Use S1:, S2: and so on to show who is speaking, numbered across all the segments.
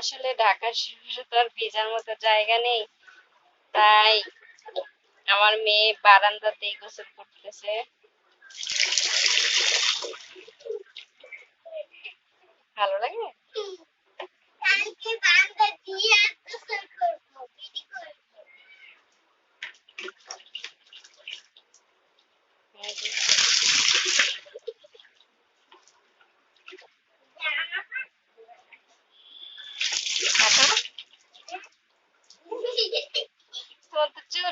S1: আসলে ঢাকার শহরে তো আর ভিজার মতো জায়গা নেই। তাই আমার মেয়ে বারান্দাতেই গোসল করতেছে। ভালো লাগে?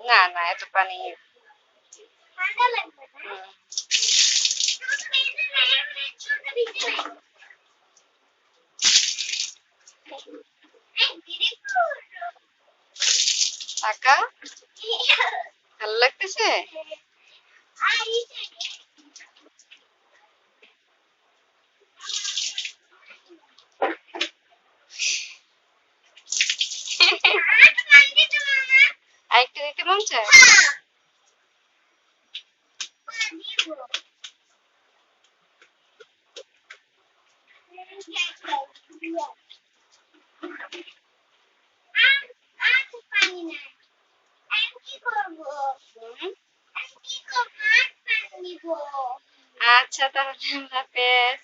S2: না
S1: না এত পানি আঁকা ভালো লাগতেছে? খেতে মন চায় আচ্ছা তাহলে আল্লাহ হাফেজ